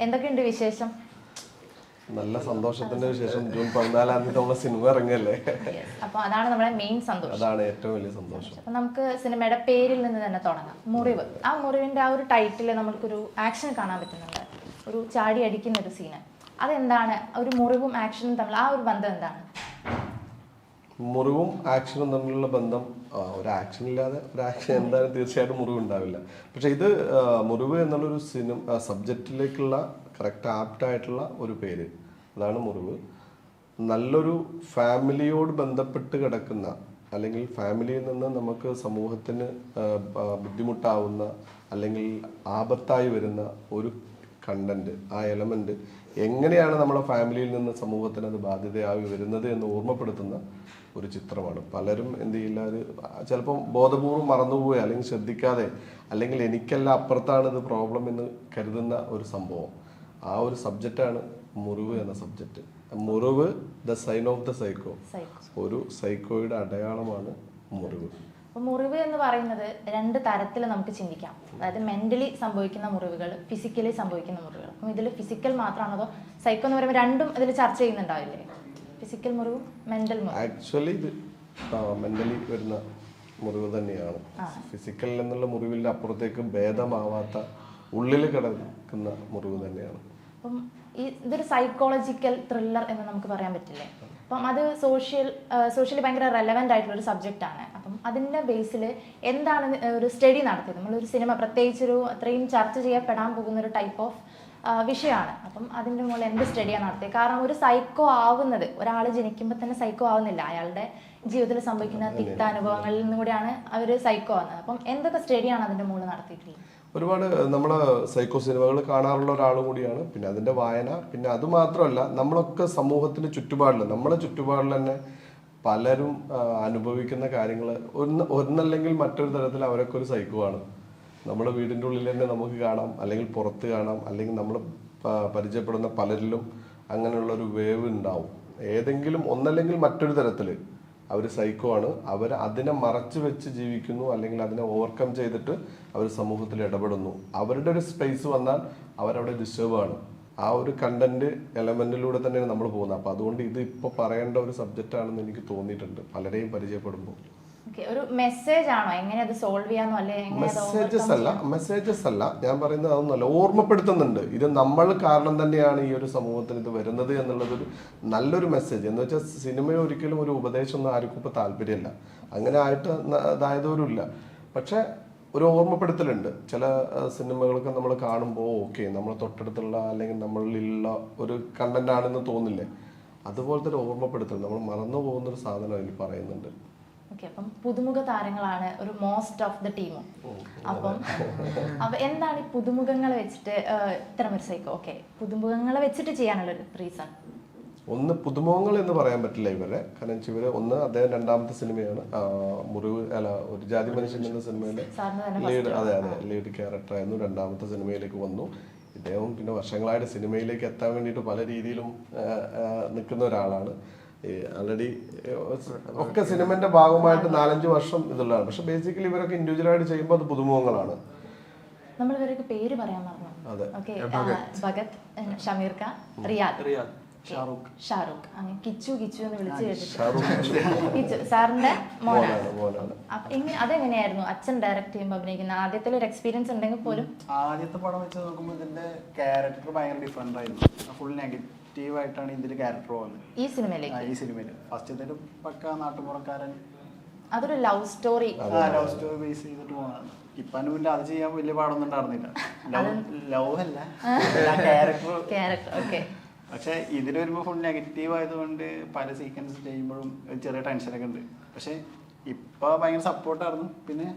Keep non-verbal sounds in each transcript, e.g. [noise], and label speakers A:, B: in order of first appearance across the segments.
A: എന്തൊക്കെയുണ്ട് വിശേഷം?
B: നല്ല സന്തോഷത്തിന്റെ വിശേഷം. ജൂൺ പതിനാലാം തീയതി നമ്മളെ സിനിമ ഇറങ്ങല്ലേ?
A: അപ്പൊ അതാണ് നമ്മുടെ മെയിൻ സന്തോഷം.
B: അതാണ് ഏറ്റവും വലിയ സന്തോഷം.
A: അപ്പൊ നമുക്ക് സിനിമയുടെ പേരിൽ നിന്ന് തന്നെ തുടങ്ങാം. മുറിവ്. ആ മുറിവിന്റെ ആ ഒരു ടൈറ്റിൽ നമുക്കൊരു ആക്ഷൻ കാണാൻ പറ്റുന്നുണ്ട്. ഒരു ചാടി അടിക്കുന്ന ഒരു സീന് അതെന്താണ്? ഒരു മുറിവും ആക്ഷനും തമ്മിൽ ആ ഒരു ബന്ധം എന്താണ്?
B: മുറിവും ആക്ഷനും തമ്മിലുള്ള ബന്ധം ഒരു ആക്ഷൻ ഇല്ലാതെ ഒരു ആക്ഷൻ എന്തായാലും തീർച്ചയായിട്ടും മുറിവ് ഉണ്ടാവില്ല പക്ഷെ ഇത് മുറിവ് എന്നുള്ളൊരു സിനിമ സബ്ജക്റ്റിലേക്കുള്ള കറക്റ്റ് ആപ്റ്റ് ആയിട്ടുള്ള ഒരു പേര്. അതാണ് മുറിവ്. നല്ലൊരു ഫാമിലിയോട് ബന്ധപ്പെട്ട് കിടക്കുന്ന അല്ലെങ്കിൽ ഫാമിലിയിൽ നിന്ന് നമുക്ക് സമൂഹത്തിന് ബുദ്ധിമുട്ടാവുന്ന അല്ലെങ്കിൽ ആപത്തായി വരുന്ന ഒരു കണ്ടന്റ് ആ എലമെന്റ് എങ്ങനെയാണ് നമ്മളെ ഫാമിലിയിൽ നിന്ന് സമൂഹത്തിന് അത് ബാധ്യതയായി വരുന്നത് എന്ന് ഓർമ്മപ്പെടുത്തുന്ന ഒരു ചിത്രമാണ്. പലരും എന്ത് ചെയ്യില്ല അത് ചിലപ്പം ബോധപൂർവം മറന്നുപോയി അല്ലെങ്കിൽ ശ്രദ്ധിക്കാതെ അല്ലെങ്കിൽ എനിക്കല്ല അപ്പുറത്താണ് ഇത് പ്രോബ്ലം എന്ന് കരുതുന്ന ഒരു സംഭവം. ആ ഒരു സബ്ജക്റ്റാണ് മുറിവ് എന്ന സബ്ജക്റ്റ് മുറിവ് the sign of the psycho
A: psycho
B: ഒരു സൈക്കോയുടെ അടയാളമാണ് മുറിവ്.
A: അപ്പൊ മുറിവ് എന്ന് പറയുന്നത് രണ്ട് തരത്തിൽ നമുക്ക് ചിന്തിക്കാം. അതായത് മെന്റലി സംഭവിക്കുന്ന മുറിവുകൾ ഫിസിക്കലി സംഭവിക്കുന്ന മുറിവുകൾ. അപ്പം ഇതിൽ ഫിസിക്കൽ മാത്രമാണോ അതോ സൈക്കോ എന്ന് പറയുമ്പോൾ രണ്ടും ഇതിൽ ചർച്ച ചെയ്യുന്നുണ്ടാവില്ലേ? ഫിസിക്കൽ മുറിവ് മെന്റൽ മുറിവ്.
B: ആക്ച്വലി ഇത് മെന്റലി വരുന്ന മുറിവ് തന്നെയാണ്. ഫിസിക്കൽ എന്നുള്ള മുറിവിന്റെ അപ്പുറത്തേക്ക് ഭേദമാവാത്ത ഉള്ളിൽ കിടക്കുന്ന മുറിവ് തന്നെയാണ്.
A: അപ്പം ഈ ഇതൊരു സൈക്കോളജിക്കൽ ത്രില്ലർ എന്ന് നമുക്ക് പറയാൻ പറ്റില്ലേ? അപ്പം അത് സോഷ്യൽ സോഷ്യലി ഭയങ്കര റെലവെന്റ് ആയിട്ടുള്ള ഒരു സബ്ജക്റ്റ് ആണ്. അപ്പം അതിന്റെ ബേസിൽ എന്താണ് ഒരു സ്റ്റഡി നടത്തിയത്? നമ്മളൊരു സിനിമ പ്രത്യേകിച്ചൊരു അത്രയും ചർച്ച ചെയ്യപ്പെടാൻ പോകുന്ന ഒരു ടൈപ്പ് ഓഫ് വിഷയമാണ്. അപ്പം അതിന്റെ മുകളിൽ എന്ത് സ്റ്റഡിയാണ് നടത്തിയത് കാരണം ഒരു സൈക്കോ ആവുന്നത് ഒരാൾ ജനിക്കുമ്പോൾ തന്നെ സൈക്കോ ആവുന്നില്ല. അയാളുടെ ജീവിതത്തിൽ സംഭവിക്കുന്ന തിക്ത അനുഭവങ്ങളിൽ നിന്നും കൂടിയാണ് അവർ സൈക്കോ ആവുന്നത്. അപ്പം എന്തൊക്കെ സ്റ്റഡിയാണ് അതിന്റെ മുകളിൽ നടത്തിയിട്ടുള്ളത്?
B: ഒരുപാട് നമ്മൾ സൈക്കോ സിനിമകൾ കാണാറുള്ള ഒരാൾ കൂടിയാണ്. പിന്നെ അതിന്റെ വായന. പിന്നെ അത് മാത്രമല്ല നമ്മളൊക്കെ സമൂഹത്തിന്റെ ചുറ്റുപാടിൽ നമ്മളെ ചുറ്റുപാടിൽ തന്നെ പലരും അനുഭവിക്കുന്ന കാര്യങ്ങൾ ഒന്ന് ഒന്നല്ലെങ്കിൽ മറ്റൊരു തരത്തിൽ അവരൊക്കെ ഒരു സൈക്കോ ആണ് നമ്മുടെ വീടിന്റെ ഉള്ളിൽ തന്നെ നമുക്ക് കാണാം അല്ലെങ്കിൽ പുറത്ത് കാണാം അല്ലെങ്കിൽ നമ്മൾ പരിചയപ്പെടുന്ന പലരിലും അങ്ങനെയുള്ളൊരു വേവ് ഉണ്ടാവും. ഏതെങ്കിലും ഒന്നല്ലെങ്കിൽ മറ്റൊരു തരത്തിൽ അവർ സൈക്കോ ആണ്. അവർ അതിനെ മറച്ചു വെച്ച് ജീവിക്കുന്നു അല്ലെങ്കിൽ അതിനെ ഓവർകം ചെയ്തിട്ട് അവർ സമൂഹത്തിൽ ഇടപെടുന്നു. അവരുടെ ഒരു സ്പേസ് വന്നാൽ അവരവിടെ ഡിസ്റ്റർബ് ആണ്. ആ ഒരു കണ്ടന്റ് എലമെന്റിലൂടെ തന്നെയാണ് നമ്മൾ പോകുന്നത്. അപ്പൊ അതുകൊണ്ട് ഇത് ഇപ്പൊ പറയേണ്ട ഒരു സബ്ജക്റ്റ് ആണെന്ന് എനിക്ക് തോന്നിയിട്ടുണ്ട്. പലരെയും പരിചയപ്പെടുമ്പോൾ.
A: ഒരു മെസ്സേജ് ആണോ? എങ്ങനെ അത് സോൾവ് ചെയ്യാന്നോ? അല്ലെ എങ്ങനെ
B: മെസ്സേജസ് അല്ല മെസ്സേജസ് അല്ല. ഞാൻ പറയുന്നത് അതൊന്നുമല്ല ഓർമ്മപ്പെടുത്തുന്നുണ്ട്. ഇത് നമ്മൾ കാരണം തന്നെയാണ് ഈ ഒരു സമൂഹത്തിന് ഇത് വരുന്നത് എന്നുള്ളതൊരു നല്ലൊരു മെസ്സേജ് എന്ന് വെച്ചാൽ സിനിമ ഒരിക്കലും ഒരു ഉപദേശം ഒന്നും ആർക്കും ഇപ്പൊ താല്പര്യമില്ല. അങ്ങനെ ആയിട്ട് ഇല്ല പക്ഷെ ഒരു ഓർമ്മപ്പെടുത്തലുണ്ട്. ചില സിനിമകളൊക്കെ നമ്മൾ കാണുമ്പോൾ ഓക്കെ നമ്മൾ തൊട്ടടുത്തുള്ള അല്ലെങ്കിൽ നമ്മളിലുള്ള ഒരു കണ്ടന്റ് ആണെന്ന് തോന്നില്ലേ? അതുപോലത്തെ ഒരു ഓർമ്മപ്പെടുത്തൽ. നമ്മൾ മറന്നു പോകുന്ന ഒരു സാധനം അതിൽ പറയുന്നുണ്ട്.
A: ഓക്കെ അപ്പം പുതുമുഖ താരങ്ങളാണ് ഒരു മോസ്റ്റ് ഓഫ് ദ ടീം അപ്പം അപ്പൊ എന്താണ് ഈ പുതുമുഖങ്ങളെ വെച്ചിട്ട് ഇത്തരം ഒരു സൈക്കോ ഓക്കെ പുതുമുഖങ്ങളെ വെച്ചിട്ട് ചെയ്യാനുള്ള ഒരു റീസൺ
B: ഒന്ന് പുതുമുഖങ്ങൾ എന്ന് പറയാൻ പറ്റില്ല ഇവരെ. കാരണം ഇവർ ഒന്ന് അദ്ദേഹം രണ്ടാമത്തെ സിനിമയാണ്. മുറിവ് അല്ല ഒരു ജാതി മനുഷ്യൻ എന്ന സിനിമയിലെ ലീഡ് അതെ അതെ ലീഡ് ക്യാരക്ടറായിരുന്നു രണ്ടാമത്തെ സിനിമയിലേക്ക് വന്നു. ഇദ്ദേഹം പിന്നെ വർഷങ്ങളായിട്ട് സിനിമയിലേക്ക് എത്താൻ വേണ്ടിയിട്ട് പല രീതിയിലും നിൽക്കുന്ന ഒരാളാണ്. ആൾറെഡി ഒക്കെ സിനിമന്റെ ഭാഗമായിട്ട് നാലഞ്ച് വർഷം ഇതുള്ളതാണ്. പക്ഷെ ബേസിക്കലി ഇവരൊക്കെ ഇൻഡിവിജ്വൽ ആയിട്ട് ചെയ്യുമ്പോൾ അത് പുതുമുഖങ്ങളാണ്.
A: നമ്മൾ ഇവരൊക്കെ പേര് പറയാൻ മറന്നു. ഓക്കെ ഭഗത്. ഷമീർ ഖാൻ റിയാദ്.
C: റിയാദ്. ഷാറൂഖ്.
A: ഷാറൂഖ്. അങ്ങനെ കിച്ചു കിച്ചു എന്ന് വിളിച്ചു കേട്ടിട്ട്.
B: ഷാറൂഖ്.
A: കിച്ചു സാറിന്റെ മോനാണ് എങ്ങനെ അതെങ്ങനെയായിരുന്നു അച്ഛൻ ഡയറക്ട് ചെയ്യുമ്പോൾ അഭിനയിക്കുന്ന ആദ്യത്തിൽ ഒരു എക്സ്പീരിയൻസ് ഉണ്ടെങ്കിൽ പോലും?
C: ആദ്യത്തെ പടം വെച്ച് നോക്കുമ്പോൾ ഇതിന്റെ ക്യാരക്ടർ ഭയങ്കര ഡിഫറെന്റ് ആയിരുന്നു. ഫുൾ നെഗറ്റീവ് ആയിട്ടാണ് ഇതിന്റെ ക്യാരക്ടർ പോകുന്നത്.
A: ഈ സിനിമയിലേക്ക്?
C: ഈ സിനിമയിൽ ഫസ്റ്റ് പക്ക നാട്ടുപുറക്കാരൻ.
A: അതൊരു love story
C: love story base ചെയ്തിട്ട് പോകുന്നതാണ് ഇപ്പൊ അനുവില്ല അത് ചെയ്യാൻ വലിയ പാടൊന്നും ഉണ്ടായിരുന്നില്ല. ലവ് ലവ് അല്ല. ക്യാരക്ടർ
A: ക്യാരക്ടർ ഓക്കെ
C: പക്ഷെ ഇതിൽ വരുമ്പോൾ ഫുൾ നെഗറ്റീവ് ആയതുകൊണ്ട് പല സീക്വൻസ് ചെയ്യുമ്പോഴും ഒരു ചെറിയ ടെൻഷനൊക്കെ ഉണ്ട്. പക്ഷേ ഇപ്പൊ ഭയങ്കര സപ്പോർട്ടായിരുന്നു പിന്നെ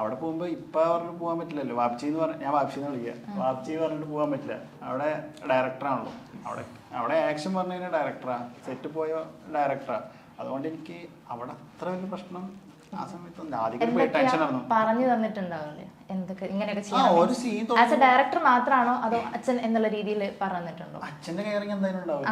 C: അവിടെ പോകുമ്പോൾ ഇപ്പൊ പറഞ്ഞിട്ട് പോകാൻ പറ്റില്ലല്ലോ. വാപ്ചി എന്ന് പറഞ്ഞ ഞാൻ വാപ്ചി എന്ന് വിളിക്കുക വാപ്ചി പറഞ്ഞിട്ട് പോകാൻ പറ്റില്ല. അവിടെ ഡയറക്ടറാണല്ലോ അവിടെ അവിടെ ആക്ഷൻ പറഞ്ഞു കഴിഞ്ഞാൽ ഡയറക്ടറാ സെറ്റ് പോയ ഡയറക്ടറാണ് അതുകൊണ്ട് എനിക്ക് അവിടെ അത്ര വലിയ പ്രശ്നം ആ സമയത്ത് ആദ്യം പോയി ടെൻഷൻ ആയിരുന്നു
A: പറഞ്ഞു തന്നിട്ടുണ്ടാവില്ലേ? എന്തൊക്കെ ഇങ്ങനെയൊക്കെ
C: ആ ഒരു സീൻ
A: ആസ് എ ഡയറക്ടർ മാത്രമാണോ അതോ അച്ഛൻ എന്നുള്ള രീതിയിൽ പറഞ്ഞു തന്നിട്ടുണ്ടോ?
C: അച്ഛന്റെ കയറിങ് എന്തായാലും ഉണ്ടാവും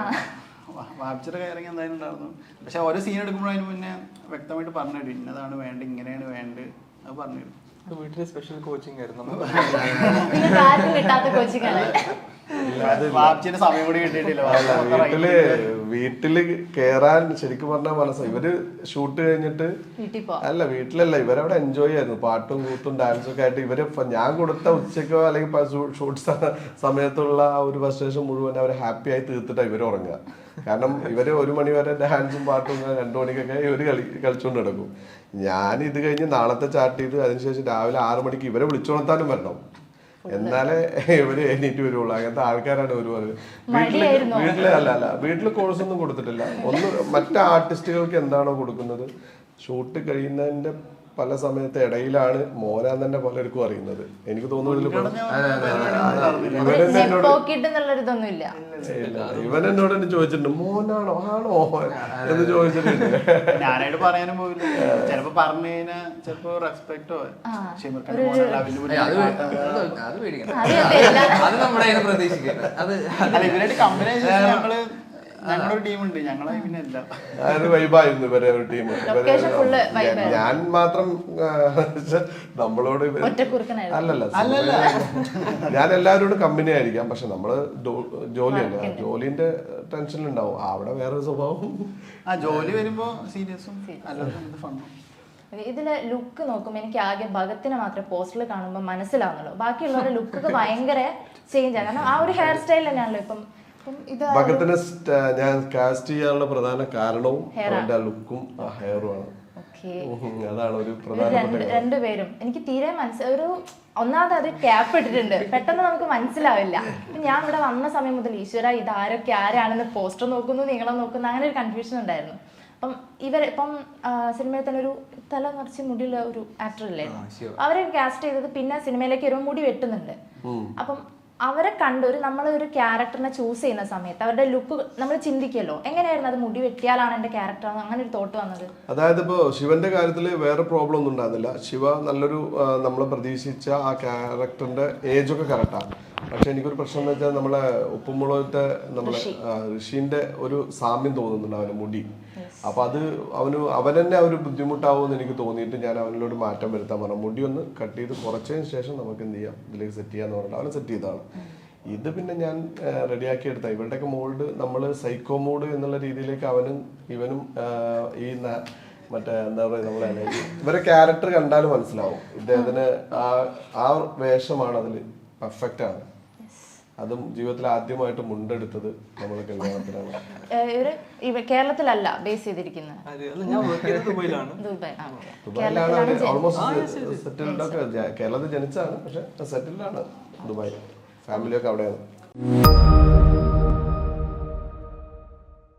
C: വാപ്പിച്ചിയുടെ കയറിങ് എന്തായാലും ഉണ്ടായിരുന്നു. പക്ഷെ ഓരോ സീൻ എടുക്കുമ്പോൾ അതിന് മുന്നേ വ്യക്തമായിട്ട് പറഞ്ഞു തരും. ഇന്നതാണ് വേണ്ടത് ഇങ്ങനെയാണ് വേണ്ടത്. അത് പറഞ്ഞു തരും.
D: വീട്ടിൽ സ്പെഷ്യൽ കോച്ചിങ് ആയിരുന്നു.
A: നിങ്ങൾക്ക് ആർക്കും കിട്ടാത്ത കോച്ചിങ് ആണ്
C: വീട്ടിൽ.
B: വീട്ടിൽ കേറാൻ ശരിക്കും പറഞ്ഞാൽ മനസ്സിലായി ഇവർ ഷൂട്ട് കഴിഞ്ഞിട്ട് അല്ല വീട്ടിലല്ല ഇവരവിടെ എൻജോയ് ആയിരുന്നു. പാട്ടും കൂത്തും ഡാൻസും ഒക്കെ ആയിട്ട് ഇവർ ഞാൻ കൊടുത്ത ഉച്ചക്കോ അല്ലെങ്കിൽ ഷൂട്ട് സമയത്തുള്ള ആ ഒരു ഫ്രസ്ട്രേഷൻ മുഴുവൻ അവർ ഹാപ്പി ആയി തീർത്തിട്ടാണ് ഇവർ ഉറങ്ങുക. കാരണം ഇവർ ഒരു മണി വരെ ഡാൻസും പാട്ടും ഇങ്ങനെ രണ്ടു മണിക്കൊക്കെ ഇവർ കളി കളിച്ചുകൊണ്ട് കിടക്കും ഞാൻ ഇത് കഴിഞ്ഞ് നാളത്തെ ചാർട്ട് ചെയ്ത് അതിനുശേഷം രാവിലെ ആറു മണിക്ക് ഇവരെ വിളിച്ചുണർത്താനും വരണം. എന്നാലേ [laughs] ഇവർ എണീറ്റ് വരുള്ളൂ. അങ്ങനത്തെ ആൾക്കാരാണ് ഒരുപാട്
A: വീട്ടിൽ?
B: വീട്ടിൽ അല്ല അല്ല. വീട്ടിൽ കോഴ്സ് ഒന്നും കൊടുത്തിട്ടില്ല. ഒന്ന് മറ്റു ആർട്ടിസ്റ്റുകൾക്ക് എന്താണോ കൊടുക്കുന്നത്? ഷൂട്ട് കഴിയുന്നതിന്റെ പല സമയത്ത് ഇടയിലാണ് മോനാൻ തന്നെ പലർക്കും അറിയുന്നത്. എനിക്ക് തോന്നുന്നു ഇവൻ എന്നോട് തന്നെ ചോദിച്ചിട്ടുണ്ട് മോനാണോ? ആണോ? എന്ന് ചോദിച്ചിട്ടുണ്ട്.
C: ഞാനായിട്ട് പറയാനും പോയില്ല ചിലപ്പോ പറഞ്ഞു കഴിഞ്ഞാൽ ചിലപ്പോ
D: റെസ്പെക്ടോ അത് നമ്മുടെ കയ്യിൽ അത്
C: ഇവരായിട്ട് കമ്പനി
B: ഞങ്ങൾ വൈബായിരുന്നു ഇവരെ ഒരു ടീം. ഞാൻ മാത്രം നമ്മളോട്. അല്ലല്ല ഞാൻ എല്ലാവരോടും കമ്പനി ആയിരിക്കാം പക്ഷെ നമ്മൾ ജോലിയല്ല? ജോലിന്റെ ജോലിന്റെ ഉണ്ടാവും അവിടെ വേറെ സ്വഭാവം.
C: ആ ജോലി വരുമ്പോ സീരിയസും
A: ഇതിലെ ലുക്ക് നോക്കുമ്പോൾ എനിക്ക് ആകെ ഭഗത്തിനെ മാത്രമേ പോസ്റ്ററിൽ കാണുമ്പോൾ മനസ്സിലാവുന്നുള്ളൂ. ബാക്കിയുള്ളവരുടെ ലുക്കൊക്കെ ഭയങ്കര ചേഞ്ച് ആണ് കാരണം ആ ഒരു ഹെയർ സ്റ്റൈൽ തന്നെയാണല്ലോ ഇപ്പം
B: ഭഗത്തിനെ ഞാൻ കാസ്റ്റ് ചെയ്യാനുള്ള പ്രധാന കാരണവും അവന്റെ ലുക്കും ആ ഹെയറുമാണ്. അതാണ് ഒരു പ്രധാന
A: രണ്ടുപേരും. എനിക്ക് തീരെ മനസ്സിൽ ഒരു ഒന്നാമത് അത് ക്യാപ്പ് ഇട്ടിട്ടുണ്ട്. പെട്ടെന്ന് നമുക്ക് മനസ്സിലാവില്ല. ഞാൻ ഇവിടെ വന്ന സമയം മുതൽ ഈശ്വര ഇത് ആരൊക്കെ ആരാണെന്ന് പോസ്റ്റർ നോക്കുന്നു നീളം നോക്കുന്നു അങ്ങനെ ഒരു കൺഫ്യൂഷൻ ഉണ്ടായിരുന്നു. അപ്പം ഇവർ ഇപ്പം സിനിമയിൽ തന്നെ ഒരു തല നിറച്ച് മുടിയുള്ള ഒരു ആക്ടർ ഇല്ലായിരുന്നു അവരെ കാസ്റ്റ് ചെയ്തത് പിന്നെ സിനിമയിലേക്ക് ഒരു മുടി വെട്ടുന്നുണ്ട്. അപ്പം അവരെ കണ്ടൊരു നമ്മളൊരു ക്യാരക്ടറിനെ ചൂസ് ചെയ്യുന്ന സമയത്ത് അവരുടെ ലുക്ക് നമ്മൾ ചിന്തിക്കല്ലോ എങ്ങനെയായിരുന്നു അത് മുടി വെട്ടിയാലാണ് എന്റെ ക്യാരക്ടർ അങ്ങനെ ഒരു തോട്ട് വന്നത്.
B: അതായത് ഇപ്പോ ശിവന്റെ കാര്യത്തിൽ വേറെ പ്രോബ്ലം ഒന്നും ഉണ്ടാകുന്നില്ല ശിവ നല്ലൊരു നമ്മൾ പ്രതീക്ഷിച്ച ആ ക്യാരക്ടറിന്റെ ഏജ് ഒക്കെ കറക്റ്റാണ് പക്ഷെ എനിക്കൊരു പ്രശ്നം എന്ന് വെച്ചാൽ നമ്മളെ ഉപ്പുമുളകത്തെ നമ്മളെ ഋഷിന്റെ ഒരു സാമ്യം തോന്നുന്നുണ്ട് അവന് മുടി. അപ്പൊ അത് അവന് അവൻ തന്നെ ഒരു ബുദ്ധിമുട്ടാവുമെന്ന് എനിക്ക് തോന്നിയിട്ട് ഞാൻ അവനിലോട് മാറ്റം വരുത്താൻ പറഞ്ഞു. മുടി ഒന്ന് കട്ട് ചെയ്ത് കുറച്ചതിന് ശേഷം നമുക്ക് എന്ത് ചെയ്യാം? ഇതിലേക്ക് സെറ്റ് ചെയ്യാന്ന് പറഞ്ഞിട്ട് അവനെ സെറ്റ് ചെയ്തതാണ്. ഇത് പിന്നെ ഞാൻ റെഡിയാക്കി എടുത്ത. ഇവരുടെയൊക്കെ മോൾഡ് നമ്മൾ സൈക്കോ മോഡ് എന്നുള്ള രീതിയിലേക്ക് അവനും ഇവനും ഈ മറ്റേ എന്താ പറയുക നമ്മളെ ഇവരെ ക്യാരക്ടർ കണ്ടാലും മനസ്സിലാവും. ഇദ്ദേഹത്തിന് ആ ആ വേഷമാണ് അതിൽ പെർഫെക്റ്റ് ആണ്. അതും ജീവിതത്തിൽ ആദ്യമായിട്ട് മുണ്ടെടുത്തത് നമ്മൾ
A: കല്യാണത്തിലാണ് കേരളത്തിലല്ല ബേസ് ചെയ്തിരിക്കുന്നത്.
E: അല്ല ഞാൻ വർക്ക് ചെയ്തത് ദുബൈയിലാണ്.
B: ഓൾമോസ്റ്റ് സെറ്റിൽഡ് ഒക്കെ കേരളത്തിൽ ജനിച്ചാണ് പക്ഷെ സെറ്റിൽഡ് ആണ് ദുബായ്. ഫാമിലി ഒക്കെ അവിടെയാണ്.